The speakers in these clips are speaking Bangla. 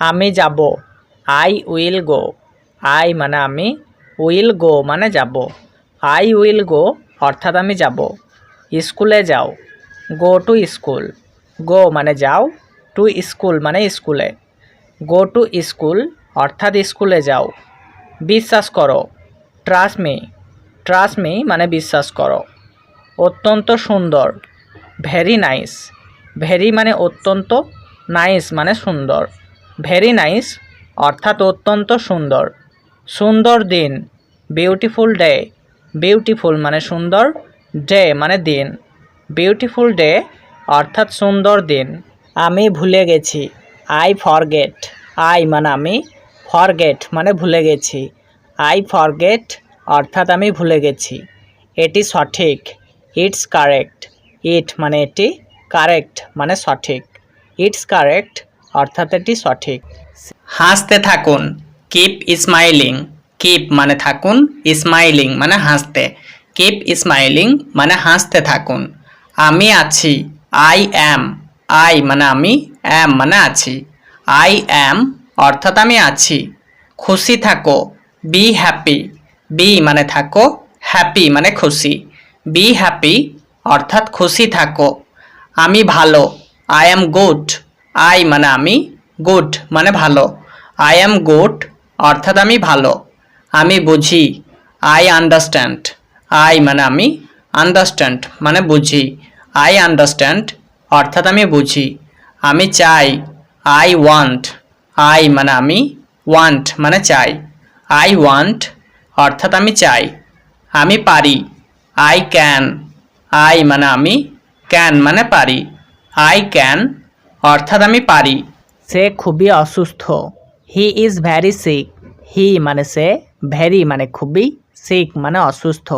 আমি যাব। I will go. আই মানে আমি উইল গো মানে যাব। আই উইল গো অর্থাৎ আমি যাব। স্কুলে যাও। Go to school. গো মানে যাও, টু স্কুল মানে স্কুলে। গো টু স্কুল অর্থাৎ স্কুলে যাও। বিশ্বাস করো। Trust me. ট্রাস্ট মি মানে বিশ্বাস করো। অত্যন্ত সুন্দর। Very nice. ভেরি মানে অত্যন্ত নাইস মানে সুন্দর। ভেরি নাইস অর্থাৎ অত্যন্ত সুন্দর। সুন্দর দিন বিউটিফুল ডে বিউটিফুল মানে সুন্দর ডে মানে দিন। বিউটিফুল ডে অর্থাৎ সুন্দর দিন। আমি ভুলে গেছি। আই ফরগেট আই মানে আমি ফরগেট মানে ভুলে গেছি। আই ফরগেট অর্থাৎ আমি ভুলে গেছি। এটি সঠিক। ইটস কারেক্ট ইট মানে এটি কারেক্ট মানে সঠিক। ইটস কারেক্ট অর্থাৎ এটি সঠিক। হাসতে থাকুন কিপ স্মাইলিং কিপ মানে থাকুন স্মাইলিং মানে হাসতে কিপ স্মাইলিং মানে হাসতে থাকুন। আমি আছি আই অ্যাম আই মানে আমি অ্যাম মানে আছি আই অ্যাম অর্থাৎ আমি আছি। খুশি থাকো বি হ্যাপি বি মানে থাকো হ্যাপি মানে খুশি বি হ্যাপি অর্থাৎ খুশি থাকো। আমি ভালো আই অ্যাম গুড আই মানে আমি গুড মানে ভালো। আই অ্যাম গুড অর্থাৎ আমি ভালো। আমি বুঝি। আই আন্ডারস্ট্যান্ড আই মানে আমি আন্ডারস্ট্যান্ড মানে বুঝি। আই আন্ডারস্ট্যান্ড অর্থাৎ আমি বুঝি। আমি চাই। আই ওয়ান্ট আই মানে আমি ওয়ান্ট মানে চাই। আই ওয়ান্ট অর্থাৎ আমি চাই। আমি পারি। আই ক্যান আই মানে আমি ক্যান মানে পারি। আই ক্যান অর্থাৎ আমি পারি। সে খুবই অসুস্থ। He is very sick. He মানে সে ভ্যারি মানে খুবই সিক মানে অসুস্থ।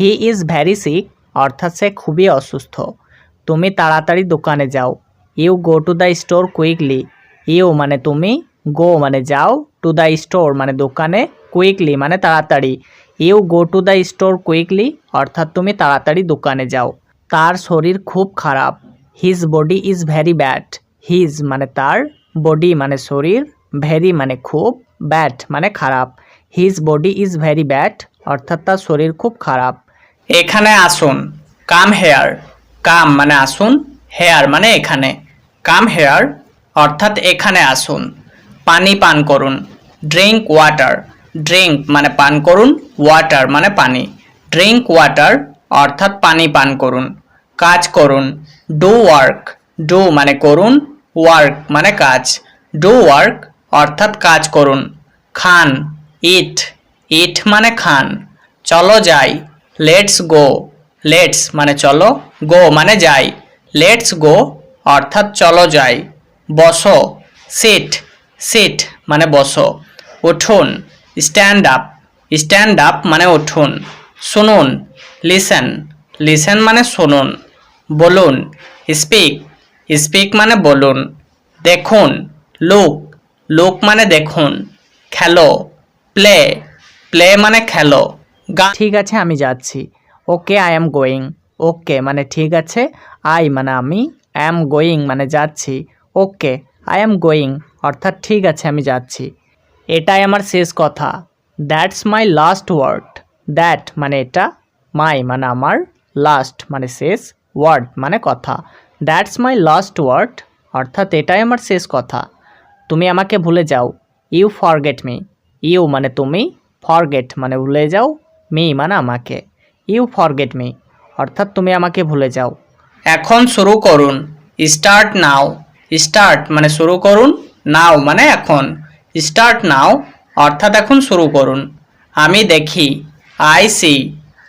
হি ইজ ভ্যারি সিক, অর্থাৎ সে খুবই অসুস্থ। তুমি তাড়াতাড়ি দোকানে যাও। You go to the store quickly. You মানে তুমি, গো মানে যাও টু দ্য স্টোর মানে দোকানে কুইকলি মানে তাড়াতাড়ি। You go to the store quickly, অর্থাৎ তুমি তাড়াতাড়ি দোকানে যাও। তার শরীর খুব খারাপ। His body is very bad. His মানে তার বডি মানে শরীর ভেরি মানে খুব ব্যাড মানে খারাপ। His body is very bad অর্থাৎ তার শরীর খুব খারাপ। এখানে আসুন কাম হেয়ার কাম মানে আসুন হেয়ার মানে এখানে। কাম হেয়ার অর্থাৎ এখানে আসুন, পানি পান করুন ড্রিঙ্ক ওয়াটার ড্রিঙ্ক মানে পান করুন ওয়াটার মানে পানি ড্রিঙ্ক ওয়াটার অর্থাৎ পানি পান করুন, কাজ করুন ডু ওয়ার্ক ডু মানে করুন ওয়ার্ক মানে কাজ। ডু ওয়ার্ক অর্থাৎ কাজ করুন। খান ইট ইট মানে খান। চলো যাই লেটস গো লেটস মানে চলো গো মানে যাই। লেটস গো অর্থাৎ চলো যাই। বসো সিট সিট মানে বসো। উঠুন স্ট্যান্ড আপ স্ট্যান্ড আপ মানে উঠুন। শুনুন লিসেন লিসেন মানে শুনুন। বলুন স্পিক স্পিক মানে বলুন, দেখুন, লুক লুক মানে দেখুন, খেলো, প্লে প্লে মানে খেলো। গান ঠিক আছে, আমি যাচ্ছি। ওকে আই অ্যাম গোয়িং ওকে মানে ঠিক আছে আই মানে আমি অ্যাম গোয়িং মানে যাচ্ছি। ওকে আই অ্যাম গোয়িং অর্থাৎ ঠিক আছে, আমি যাচ্ছি। এটাই আমার শেষ কথা। That's my last word that মানে এটা মাই মানে আমার লাস্ট মানে শেষ ওয়ার্ড মানে কথা। দ্যাটস মাই লাস্ট ওয়ার্ড অর্থাৎ এটাই আমার শেষ কথা। তুমি আমাকে ভুলে যাও। ইউ ফরগেট মি ইউ মানে তুমি ফরগেট মানে ভুলে যাও। মি মানে আমাকে। ইউ ফরগেট মি অর্থাৎ তুমি আমাকে ভুলে যাও। এখন শুরু করুন। স্টার্ট নাও স্টার্ট মানে শুরু করুন। নাও মানে এখন। স্টার্ট নাও অর্থাৎ এখন শুরু করুন। আমি দেখি। আই সি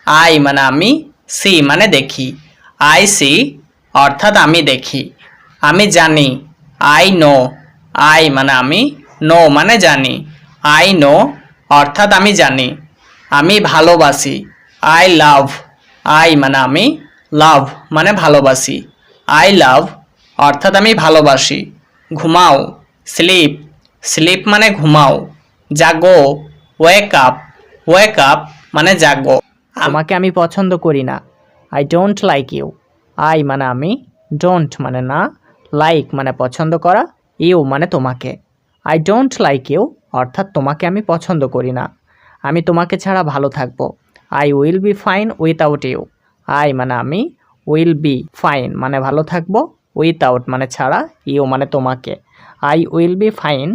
আই মানে আমি সি মানে দেখি। আই সি অর্থাৎ আমি দেখি। আমি জানি। আই নো আই মানে আমি নো মানে জানি। আই নো অর্থাৎ আমি জানি। আমি ভালোবাসি। আই লাভ আই মানে আমি লাভ মানে ভালোবাসি। আই লাভ অর্থাৎ আমি ভালোবাসি। ঘুমাও। স্লিপ স্লিপ মানে ঘুমাও। জাগো। ওয়েক আপ ওয়েক আপ মানে জাগো। আমাকে আমি পছন্দ করি না। I don't like you I মানে আমি ডোন্ট মানে না লাইক মানে পছন্দ করা ইউ মানে তোমাকে। আই ডোন্ট লাইক ইউ অর্থাৎ তোমাকে আমি পছন্দ করি না। আমি তোমাকে ছাড়া ভালো থাকব। I will be fine without you I মানে আমি উইল বি ফাইন মানে ভালো থাকব উইথাউট মানে ছাড়া ইউ মানে তোমাকে। I will be fine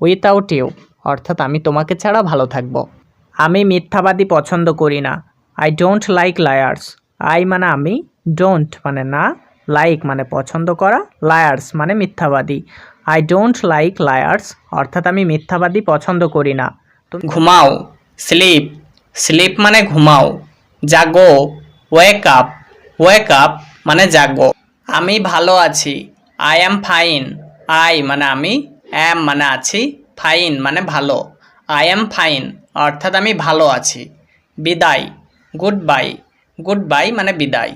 without you অর্থাৎ আমি তোমাকে ছাড়া ভালো থাকব। আমি মিথ্যাবাদী পছন্দ করি না। I don't like liars I মানে আমি ডোন্ট মানে না লাইক মানে পছন্দ করা লায়ার্স মানে মিথ্যাবাদী। আই ডোন্ট লাইক লায়ার্স অর্থাৎ আমি মিথ্যাবাদী পছন্দ করি না। ঘুমাও স্লিপ স্লিপ মানে ঘুমাও, জাগো ওয়েক আপ ওয়েক আপ মানে জাগো। আমি ভালো আছি আই অ্যাম ফাইন আই মানে আমি অ্যাম মানে আছি ফাইন মানে ভালো আই অ্যাম ফাইন অর্থাৎ আমি ভালো আছি। বিদায় গুড বাই গুড বাই মানে বিদায়।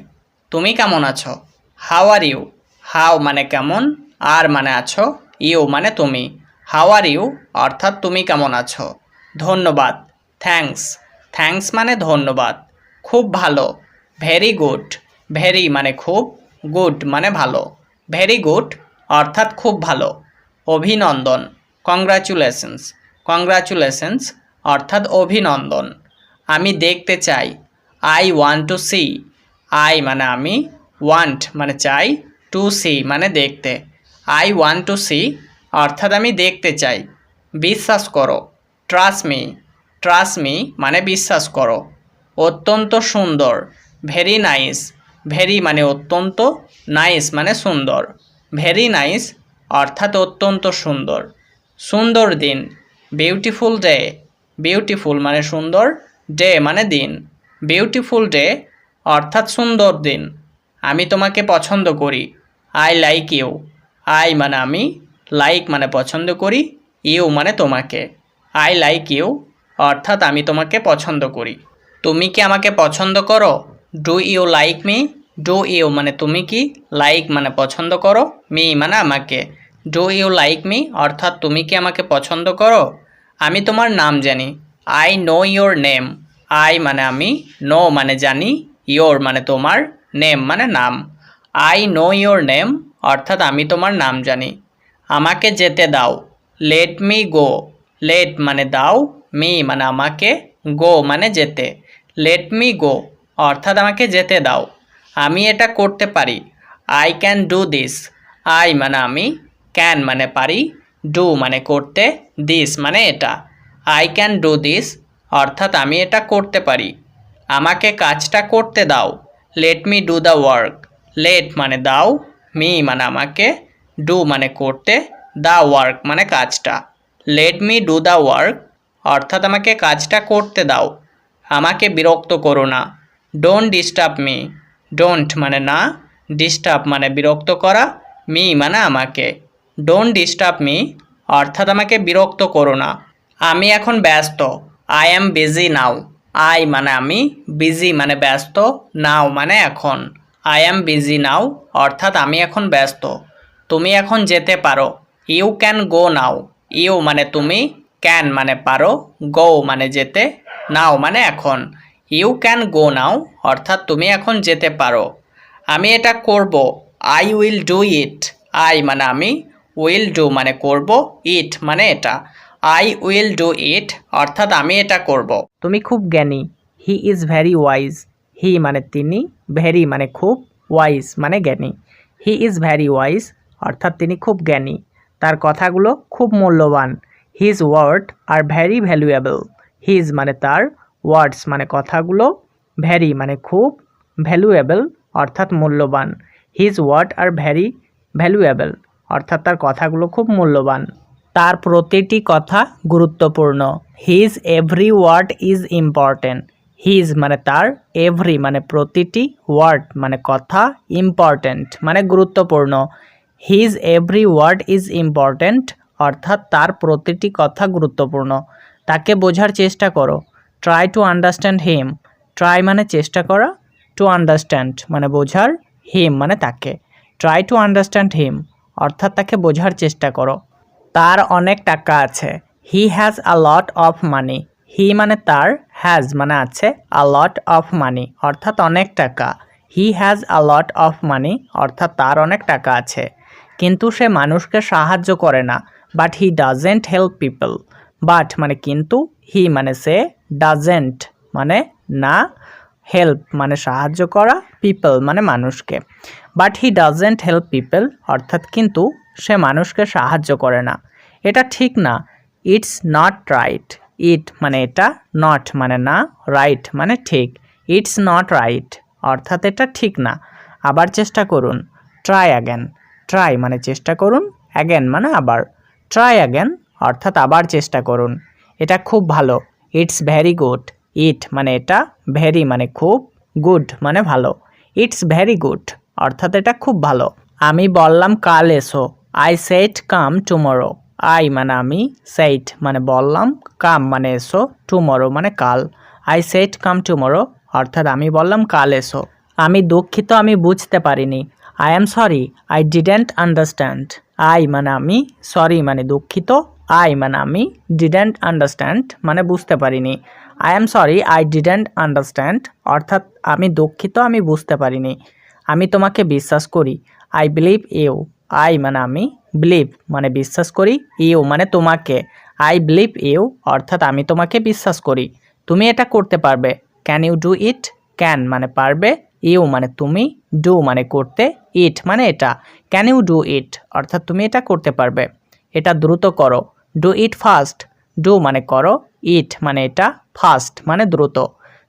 তুমি কেমন আছো? হাউ আর ইউ হাউ মানে কেমন? আর মানে আছো? ইউ মানে তুমি। হাউ আর ইউ অর্থাৎ তুমি কেমন আছো? ধন্যবাদ। থ্যাঙ্কস থ্যাঙ্কস মানে ধন্যবাদ। খুব ভালো। ভেরি গুড ভেরি মানে খুব। গুড মানে ভালো। ভেরি গুড অর্থাৎ খুব ভালো। অভিনন্দন। কংগ্রাচুলেশনস কংগ্রাচুলেশনস অর্থাৎ অভিনন্দন। আমি দেখতে চাই। I want to see I মানে আমি ওয়ান্ট মানে চাই টু সি মানে দেখতে। আই ওয়ান্ট টু সি অর্থাৎ আমি দেখতে চাই। বিশ্বাস করো ট্রাস্ট মি ট্রাস্ট মি মানে বিশ্বাস করো। অত্যন্ত সুন্দর ভেরি নাইস ভেরি মানে অত্যন্ত নাইস মানে সুন্দর। ভেরি নাইস অর্থাৎ অত্যন্ত সুন্দর। সুন্দর দিন বিউটিফুল ডে বিউটিফুল মানে সুন্দর ডে মানে দিন। বিউটিফুল ডে অর্থাৎ সুন্দর দিন। আমি তোমাকে পছন্দ করি। আই লাইক ইউ আই মানে আমি লাইক মানে পছন্দ করি ইউ মানে তোমাকে। আই লাইক ইউ অর্থাৎ আমি তোমাকে পছন্দ করি। তুমি কি আমাকে পছন্দ করো? Do you like me do you মানে তুমি কি? লাইক মানে পছন্দ করো? মি মানে আমাকে। ডু ইউ লাইক মি অর্থাৎ তুমি কি আমাকে পছন্দ করো? আমি তোমার নাম জানি। I know your name I মানে আমি নো মানে জানি। ইয়োর মানে তোমার নেম মানে নাম। আই নো ইয়োর নেম অর্থাৎ আমি তোমার নাম জানি। আমাকে যেতে দাও। লেট মি গো লেট মানে দাও মি মানে আমাকে গো মানে যেতে। লেট মি গো অর্থাৎ আমাকে যেতে দাও। আমি এটা করতে পারি। I can do this I মানে আমি ক্যান মানে পারি। ডু মানে করতে দিস মানে এটা। আই ক্যান ডু দিস অর্থাৎ আমি এটা করতে পারি। আমাকে কাজটা করতে দাও। Let me do the work let মানে দাও মি মানে আমাকে ডু মানে করতে দ্য ওয়ার্ক মানে কাজটা। Let me do the work অর্থাৎ আমাকে কাজটা করতে দাও। আমাকে বিরক্ত করো না। ডোন্ট ডিস্টার্ব মি ডোন্ট মানে না ডিস্টার্ব মানে বিরক্ত করা মি মানে আমাকে। ডোন্ট ডিস্টার্ব মি অর্থাৎ আমাকে বিরক্ত করো না। আমি এখন ব্যস্ত। I am busy now I মানে আমি, বিজি মানে ব্যস্ত, নাও মানে এখন। আই অ্যাম বিজি নাও, অর্থাৎ আমি এখন ব্যস্ত। তুমি এখন যেতে পারো। You can go now. You মানে তুমি, ক্যান মানে পারো। গো মানে যেতে, নাও মানে এখন। ইউ ক্যান গো নাও, অর্থাৎ তুমি এখন যেতে পারো। আমি এটা করব। I will do it. I মানে আমি, উইল ডু মানে করব। ইট মানে এটা। আই উইল ডু ইট অর্থাৎ আমি এটা করব। তুমি খুব জ্ঞানী। He is very wise he মানে তিনি ভেরি মানে খুব ওয়াইজ মানে জ্ঞানী। হি ইজ ভ্যারি ওয়াইজ অর্থাৎ তিনি খুব জ্ঞানী। তার কথাগুলো খুব মূল্যবান। His word are very valuable his মানে তার ওয়ার্ডস মানে কথাগুলো ভ্যারি মানে খুব ভ্যালুয়েবল অর্থাৎ মূল্যবান। His word are very valuable অর্থাৎ তার কথাগুলো খুব মূল্যবান। তার প্রতিটি কথা গুরুত্বপূর্ণ। His every word is important his মানে তার এভরি মানে প্রতিটি ওয়ার্ড মানে কথা ইম্পর্ট্যান্ট মানে গুরুত্বপূর্ণ। His every word is important অর্থাৎ তার প্রতিটি কথা গুরুত্বপূর্ণ। তাকে বোঝার চেষ্টা করো। Try to understand him try মানে চেষ্টা করা। টু আন্ডারস্ট্যান্ড মানে বোঝার। হিম মানে তাকে। ট্রাই টু আন্ডারস্ট্যান্ড হিম অর্থাৎ তাকে বোঝার চেষ্টা করো। তার অনেক টাকা আছে। He has a lot of money he মানে তার হ্যাজ মানে আছে আ লট অফ মানি অর্থাৎ অনেক টাকা। He has a lot of money অর্থাৎ তার অনেক টাকা আছে। কিন্তু সে মানুষকে সাহায্য করে না but he doesn't help people but মানে কিন্তু হি মানে সে ডাজেন্ট মানে না। হেল্প মানে সাহায্য করা পিপল মানে মানুষকে। But he doesn't help people অর্থাৎ কিন্তু সে মানুষকে সাহায্য করে না। এটা ঠিক না। ইটস নট রাইট ইট মানে এটা নট মানে না রাইট মানে ঠিক। ইটস নট রাইট অর্থাৎ এটা ঠিক না। আবার চেষ্টা করুন। ট্রাই অ্যাগেন ট্রাই মানে চেষ্টা করুন। অ্যাগেন মানে আবার। ট্রাই অ্যাগেন অর্থাৎ আবার চেষ্টা করুন। এটা খুব ভালো। ইটস ভেরি গুড ইট মানে এটা ভেরি মানে খুব গুড মানে ভালো। ইটস ভেরি গুড, অর্থাৎ এটা খুব ভালো। আমি বললাম কাল এসো, I said come tomorrow. I মানে আমি সেইট মানে বললাম, কাম মানে এসো, টুমোরো মানে কাল। আই সেট কাম টুমোরো, অর্থাৎ আমি বললাম কাল এসো। আমি দুঃখিত, আমি বুঝতে পারিনি। I am sorry, I didn't understand. I মানে আমি সরি মানে দুঃখিত, আই মানে আমি ডিডেন্ট আন্ডারস্ট্যান্ড মানে বুঝতে পারিনি। I am sorry I didn't understand অর্থাৎ আমি দুঃখিত, আমি বুঝতে পারিনি। আমি তোমাকে বিশ্বাস করি। আই বিলিভ ইউ আই মানে আমি বিলিভ মানে বিশ্বাস করি। ইউ মানে তোমাকে। আই বিলিভ ইউ অর্থাৎ আমি তোমাকে বিশ্বাস করি। তুমি এটা করতে পারবে। Can you do it can মানে পারবে। ইউ মানে তুমি। ডু মানে করতে। ইট মানে এটা। ক্যান ইউ ডু ইট অর্থাৎ তুমি এটা করতে পারবে। এটা দ্রুত করো। ডু ইট ফাস্ট ডু মানে করো ইট মানে এটা ফাস্ট মানে দ্রুত।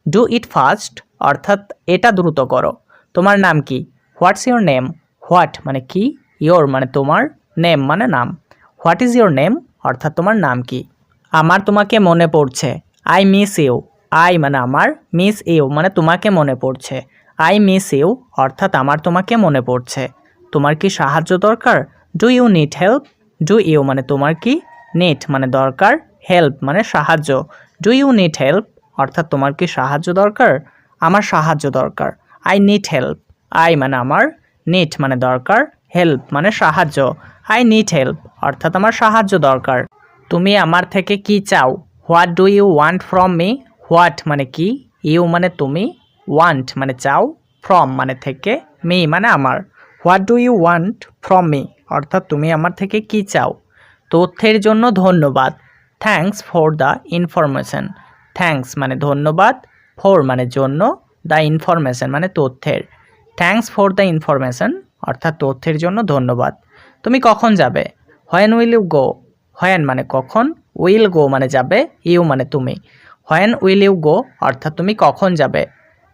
ডু ইট ফাস্ট অর্থাৎ এটা দ্রুত করো। তোমার নাম কি? হোয়াটস ইউর নেম হোয়াট মানে কি? ইয়োর মানে তোমার নেম মানে নাম। হোয়াট ইজ ইয়োর নেম অর্থাৎ তোমার নাম কি? আমার তোমাকে মনে পড়ছে। আই মিস ইউ আই মানে আমার মিস ইউ মানে তোমাকে মনে পড়ছে। আই মিস ইউ অর্থাৎ আমার তোমাকে মনে পড়ছে। তোমার কি সাহায্য দরকার? Do you need help do you মানে তোমার কি? নিড মানে দরকার। হেল্প মানে সাহায্য। ডু ইউ নিড হেল্প অর্থাৎ তোমার কি সাহায্য দরকার? আমার সাহায্য দরকার। আই নিড হেল্প আই মানে আমার নিড মানে দরকার। হেল্প মানে সাহায্য। আই নিড হেল্প অর্থাৎ আমার সাহায্য দরকার। তুমি আমার থেকে কি চাও? What do you want from me what মানে কি? ইউ মানে তুমি। ওয়ান্ট মানে চাও। ফ্রম মানে থেকে। মি মানে আমার। What do you want from me অর্থাৎ তুমি আমার থেকে কি চাও? তথ্যের জন্য ধন্যবাদ। Thanks for the information thanks মানে ধন্যবাদ। ফর মানে জন্য। দ্য ইনফরমেশন মানে তথ্যের। থ্যাঙ্কস ফর দ্য ইনফরমেশন অর্থাৎ তথ্যের জন্য ধন্যবাদ। তুমি কখন যাবে? When will you go when মানে কখন? উইল গো মানে যাবে। ইউ মানে তুমি। হোয়েন উইল ইউ গো অর্থাৎ তুমি কখন যাবে?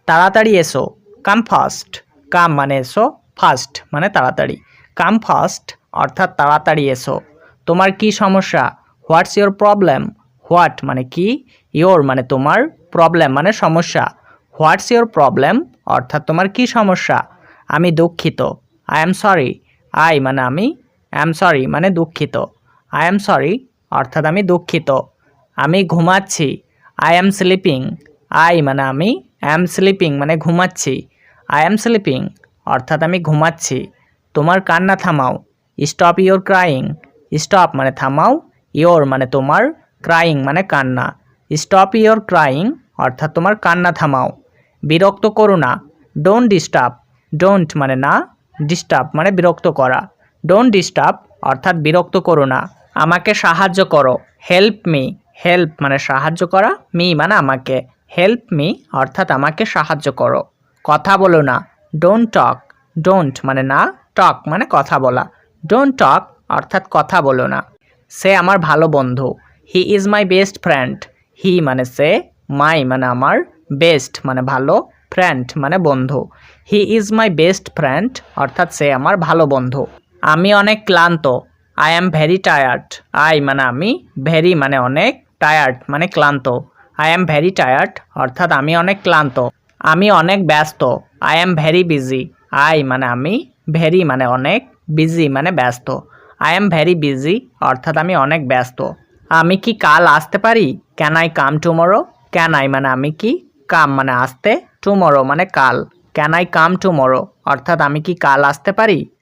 তাড়াতাড়ি এসো। কাম ফাস্ট কাম মানে এসো। ফাস্ট মানে তাড়াতাড়ি। কাম ফাস্ট অর্থাৎ তাড়াতাড়ি এসো। তোমার কি সমস্যা? হোয়াটস ইয়োর প্রবলেম হোয়াট মানে কি? ইয়োর মানে তোমার প্রবলেম মানে সমস্যা। হোয়াটস ইয়োর প্রবলেম অর্থাৎ তোমার কি সমস্যা? আমি দুঃখিত। আই এম সরি আই মানে আমি। অ্যাম সরি মানে দুঃখিত। আই এম সরি অর্থাৎ আমি দুঃখিত। আমি ঘুমাচ্ছি। আই অ্যাম স্লিপিং আই মানে আমি। অ্যাম স্লিপিং মানে ঘুমাচ্ছি। আই অ্যাম স্লিপিং অর্থাৎ আমি ঘুমাচ্ছি। তোমার কান্না থামাও। স্টপ ইয়োর ক্রাইং স্টপ মানে থামাও। ইয়োর মানে তোমার ক্রাইং মানে কান্না। স্টপ ইয়োর ক্রাইং অর্থাৎ তোমার কান্না থামাও। বিরক্ত করো না। ডোন্ট ডিস্টার্ব ডোন্ট মানে না ডিস্টার্ব মানে বিরক্ত করা। ডোন্ট ডিস্টার্ব অর্থাৎ বিরক্ত করো না। আমাকে সাহায্য করো। হেল্প মি হেল্প মানে সাহায্য করা। মি মানে আমাকে। হেল্প মি অর্থাৎ আমাকে সাহায্য করো। কথা বলো না। ডোন্ট টক ডোন্ট মানে না টক মানে কথা বলা। ডোন্ট টক অর্থাৎ কথা বলো না। সে আমার ভালো বন্ধু। He is my best friend he মানে সে মাই মানে আমার বেস্ট মানে ভালো ফ্রেন্ড মানে বন্ধু। He is my best friend অর্থাৎ সে আমার ভালো বন্ধু। আমি অনেক ক্লান্ত। I am very tired I মানে আমি ভেরি মানে অনেক টায়ার্ড মানে ক্লান্ত। আই অ্যাম ভেরি টায়ার্ড অর্থাৎ আমি অনেক ক্লান্ত। আমি অনেক ব্যস্ত। I am very busy I মানে আমি ভেরি মানে অনেক বিজি মানে ব্যস্ত। আই অ্যাম ভেরি বিজি অর্থাৎ আমি অনেক ব্যস্ত। আমি কি কাল আসতে পারি? Can I come tomorrow can I মানে আমি কি? কাম মানে আসতে টুমোরো মানে কাল। ক্যান আই কাম টুমোরো অর্থাৎ আমি কি কাল আসতে পারি?